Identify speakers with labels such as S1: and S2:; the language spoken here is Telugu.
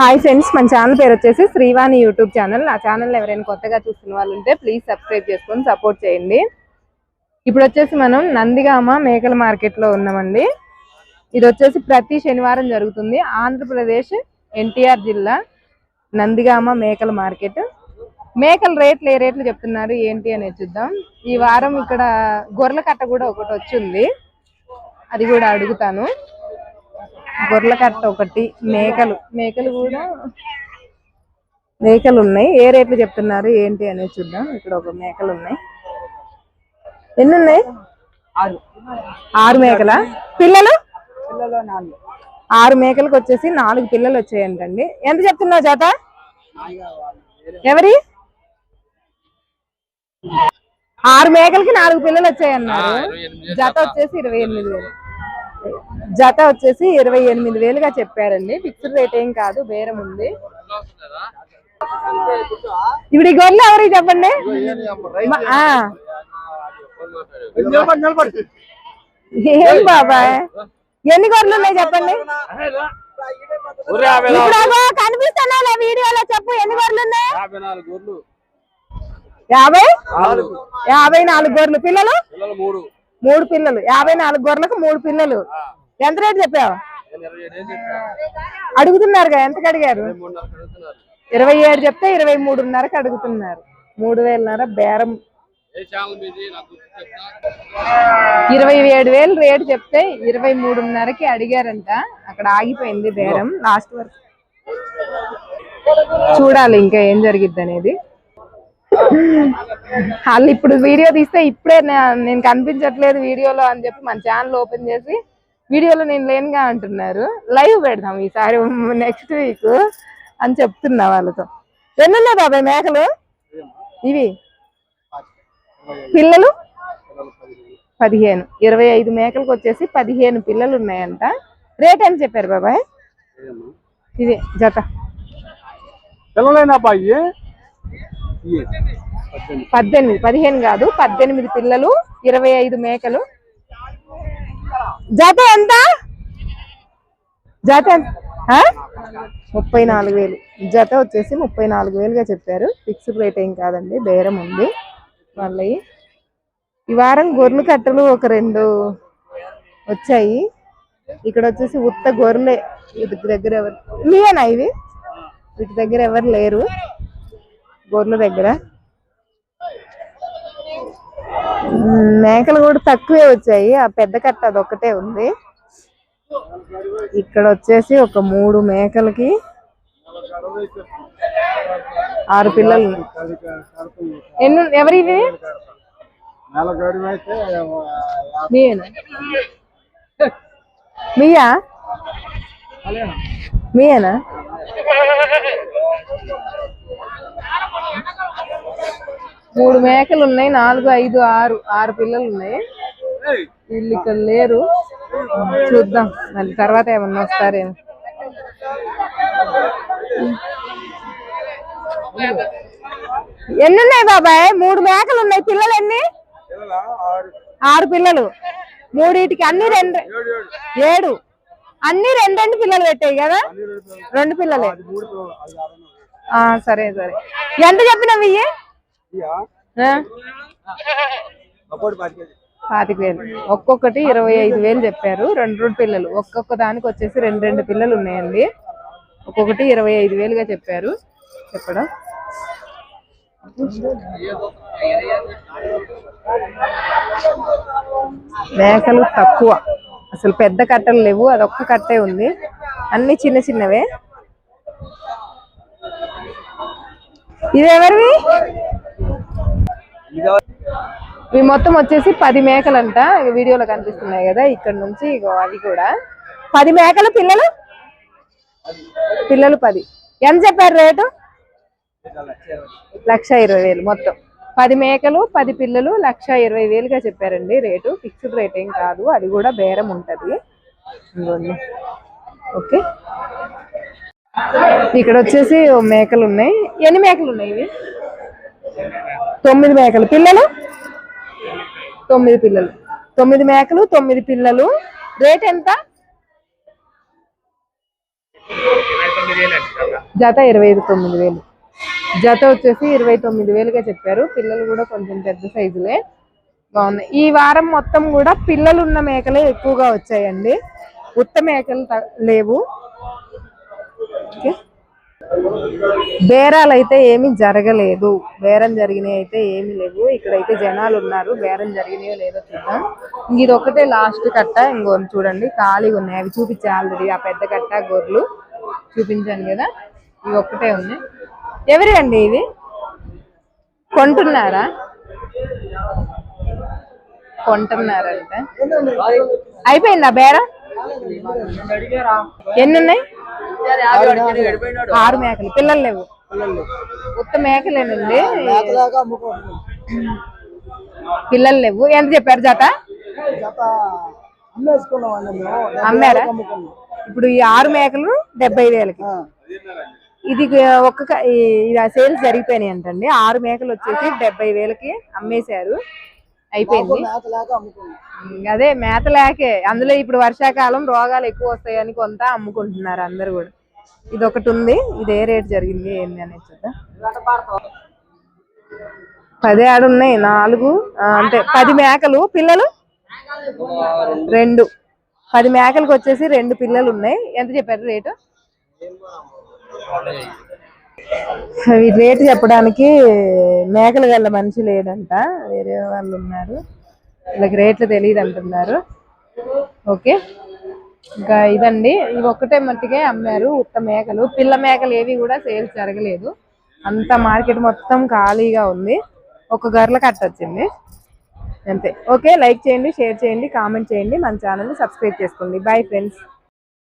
S1: హాయ్ ఫ్రెండ్స్ మన ఛానల్ పేరు వచ్చేసి శ్రీవాణి యూట్యూబ్ ఛానల్ ఆ ఛానల్ ఎవరైనా కొత్తగా చూస్తున్న వాళ్ళు ఉంటే ప్లీజ్ సబ్స్క్రైబ్ చేసుకొని సపోర్ట్ చేయండి. ఇప్పుడు వచ్చేసి మనం నందిగామ మేకల మార్కెట్లో ఉన్నామండి. ఇది వచ్చేసి ప్రతి శనివారం జరుగుతుంది. ఆంధ్రప్రదేశ్ ఎన్టీఆర్ జిల్లా నందిగామ మేకల మార్కెట్ మేకల రేట్లు ఏ రేట్లు చెప్తున్నారు ఏంటి అనేది చూద్దాం. ఈ వారం ఇక్కడ గొర్రెల కట్ట కూడా ఒకటి వచ్చింది. అది కూడా అడుగుతాను. గొర్రెల కట్ట ఒకటి మేకలు. మేకలు కూడా. మేకలు ఉన్నాయి. ఏ రేట్లు చెప్తున్నారు? ఏంటి అనేది చూద్దాం. ఇక్కడ ఒక మేకలు ఉన్నాయి. ఎన్ని ఉన్నాయి? ఆరు. మేకల? పిల్లలు? ఆరు మేకలకు వచ్చేసి నాలుగు పిల్లలు వచ్చాయంటండి. ఎంత చెప్తున్నావు జాత? ఎవరి? ఆరు మేకలకి నాలుగు పిల్లలు వచ్చాయన్నారు. జత. వచ్చేసి ఇరవై ఎనిమిది వేలు. జత వచ్చేసి ఇరవై ఎనిమిది వేలుగా చెప్పారండి. ఫిక్స్డ్ రేట్ ఏం కాదు బేరం ఉంది. ఇప్పుడు ఈ గొర్రెలు ఎవరికి చెప్పండి. ఏం బాబాయ్? ఎన్ని గొర్రెలు ఉన్నాయి చెప్పండి? కనిపిస్తున్నాలే వీడియోలో చెప్పు ఎన్ని గొర్రెలు ఉన్నాయి?
S2: యాభై? నాలుగు. గొర్రెలు
S1: యాభై నాలుగు గొర్రెలు. పిల్లలు?
S2: పిల్లలు మూడు.
S1: మూడు పిల్లలు. యాభై నాలుగు గొర్రెలకు మూడు పిల్లలు. ఎంత రేటు చెప్పావు? అడుగుతున్నారుగా ఎంతకు అడిగారు? ఇరవై ఏడు చెప్తే ఇరవై మూడున్నరకు అడుగుతున్నారు. మూడు వేలన్నర బేరం. ఇరవై ఏడు వేలు రేటు చెప్తే ఇరవై మూడున్నరకి అడిగారంట. అక్కడ ఆగిపోయింది బేరం. లాస్ట్ వరకు. చూడాలి ఇంకా ఏం జరిగిద్ది అనేది వాళ్ళు ఇప్పుడు వీడియో తీస్తే ఇప్పుడే నేను కనిపించట్లేదు వీడియోలో అని చెప్పి మన ఛానల్ ఓపెన్ చేసి వీడియోలో నేను లేనుగా అంటున్నారు. లైవ్ పెడదాం ఈసారి నెక్స్ట్ వీక్ అని చెప్తున్నా వాళ్ళతో. ఎన్ని ఉన్నాయి బాబాయ్ మేకలు? ఇవి? పిల్లలు? పదిహేను. ఇరవై ఐదు మేకలకు వచ్చేసి పదిహేను పిల్లలు ఉన్నాయంట. రేట్ ఎంత చెప్పారు బాబాయ్? ఇదే జత.
S2: పిల్లలైన అబ్బాయి
S1: పద్దెనిమిది. పదిహేను కాదు పద్దెనిమిది పిల్లలు ఇరవై ఐదు మేకలు. జత ఎంత? జత ఆ? ముప్పై నాలుగు వేలు. జత వచ్చేసి ముప్పై నాలుగు వేలుగా చెప్పారు. ఫిక్స్డ్ రేట్ ఏం కాదండి బేరం ఉంది. వాళ్ళవి ఈ వారం గొర్రెలు కట్టలు ఒక రెండు వచ్చాయి. ఇక్కడ వచ్చేసి ఉత్త గొర్రెలే. వీటి దగ్గర ఎవరు మీయేనా ఇవి? వీటి దగ్గర ఎవరు లేరు. గొర్రెల దగ్గర. మేకలు కూడా తక్కువే వచ్చాయి. ఆ పెద్ద కట్ట అదొక్కటే ఉంది. ఇక్కడ వచ్చేసి ఒక మూడు మేకలకి ఆరు పిల్లలు. ఎన్ని ఎవరి మీయా? మీయేనా? మూడు మేకలు ఉన్నాయి నాలుగు ఐదు ఆరు ఆరు పిల్లలు ఉన్నాయి. వీళ్ళు ఇక్కడ లేరు. చూద్దాం. మళ్ళీ తర్వాత ఏమన్నా వస్తారేమో. ఎన్ని ఉన్నాయి బాబాయ్? మూడు మేకలు ఉన్నాయి. పిల్లలు ఎన్ని? ఆరు. పిల్లలు. మూడిటికి అన్ని రెండు ఏడు అన్ని రెండు రెండు పిల్లలు పెట్టాయి కదా? రెండు పిల్లలే. ఆ సరే సరే. ఎంత చెప్పినవి? పాతిక వేలు ఒక్కొక్కటి ఇరవై ఐదు వేలు చెప్పారు. రెండు రెండు పిల్లలు. ఒక్కొక్క దానికి వచ్చేసి రెండు రెండు పిల్లలు ఉన్నాయండి. ఒక్కొక్కటి ఇరవై ఐదు వేలుగా చెప్పారు. చెప్పడం. మేకలు తక్కువ. అసలు పెద్ద కట్టలు లేవు. అదొక్క కట్టే ఉంది. అన్ని చిన్న చిన్నవే. ఇది ఎవరివి ఇవి మొత్తం వచ్చేసి పది మేకలంట. ఇక వీడియోలో కనిపిస్తున్నాయి కదా ఇక్కడ నుంచి ఇగో అవి కూడా. పది మేకలు పిల్లలు? పిల్లలు పది. ఎంత చెప్పారు రేటు? లక్ష ఇరవై వేలు మొత్తం. పది మేకలు పది పిల్లలు లక్ష ఇరవై వేలుగా చెప్పారండి రేటు. ఫిక్స్డ్ రేట్ ఏం కాదు అది కూడా బేరం ఉంటుంది. ఓకే. ఇక్కడ వచ్చేసి మేకలు ఉన్నాయి. ఎన్ని మేకలు ఉన్నాయి ఇవి? తొమ్మిది మేకలు. పిల్లలు? తొమ్మిది పిల్లలు. తొమ్మిది మేకలు తొమ్మిది పిల్లలు. రేట్ ఎంత? జత ఇరవై ఐదు తొమ్మిది వేలు. జత వచ్చేసి ఇరవై తొమ్మిది వేలుగా చెప్పారు. పిల్లలు కూడా కొంచెం పెద్ద సైజులే. బాగున్నాయి. ఈ వారం మొత్తం కూడా పిల్లలు ఉన్న మేకలే ఎక్కువగా వచ్చాయండి. ఉత్త మేకలు లేవు. ఓకే. బేరాలు అయితే ఏమీ జరగలేదు. బేరం జరిగినాయి అయితే ఏమీ లేవు. ఇక్కడైతే జనాలు ఉన్నారు. బేరం జరిగినాయో లేదో చూద్దాం. ఇంక ఇది ఒకటే లాస్ట్ కట్ట ఇంకో చూడండి. ఖాళీగా ఉన్నాయి. అవి చూపించే ఆల్రెడీ ఆ పెద్ద కట్ట గొర్రెలు చూపించాను కదా. ఇవి ఒక్కటే ఉన్నాయి. ఎవరి అండి ఇవి? కొంటున్నారా? కొంటున్నారంట. అయిపోయిందా బేరం? ఎన్ని ఉన్నాయి? ఆరు మేకలు. పిల్లలు లేవు. ఉత్త మేకలేనండి. పిల్లలు లేవు. ఎంత చెప్పారు జత? అమ్మారా? ఇప్పుడు ఈ ఆరు మేకలు డెబ్బై వేలకి. ఇది ఒక్క సేల్స్ జరిగిపోయినాయి అంటండి ఆరు మేకలు వచ్చేసి డెబ్బై వేలకి అమ్మేశారు. అయిపోయింది. అదే మేత లేకే అందులో ఇప్పుడు వర్షాకాలం రోగాలు ఎక్కువ వస్తాయని కొంత అమ్ముకుంటున్నారు అందరు కూడా. ఇది ఒకటి ఉంది. ఇది ఏ రేట్ జరిగింది ఏంది అనేది చూద్దాం. పది ఆడు ఉన్నాయి. నాలుగు అంటే పది మేకలు. పిల్లలు? రెండు. పది మేకలకు వచ్చేసి రెండు పిల్లలు ఉన్నాయి. ఎంత చెప్పారు రేటు? అవి రేటు చెప్పడానికి మేకలు గల్ల మనిషి లేదంట వేరే వాళ్ళు ఉన్నారు. వీళ్ళకి రేట్లు తెలియదు అంటున్నారు. ఓకే? ఇంకా ఇదండి. ఇవి ఒక్కటే మట్టికే అమ్మారు ఉత్త మేకలు. పిల్ల మేకలు ఏవి కూడా సేల్స్ జరగలేదు. అంత మార్కెట్ మొత్తం ఖాళీగా ఉంది. ఒక గర్ల కట్టొచ్చింది అంతే. ఓకే? లైక్ చేయండి షేర్ చేయండి కామెంట్ చేయండి. మన ఛానల్ని సబ్స్క్రైబ్ చేసుకోండి. Bye friends.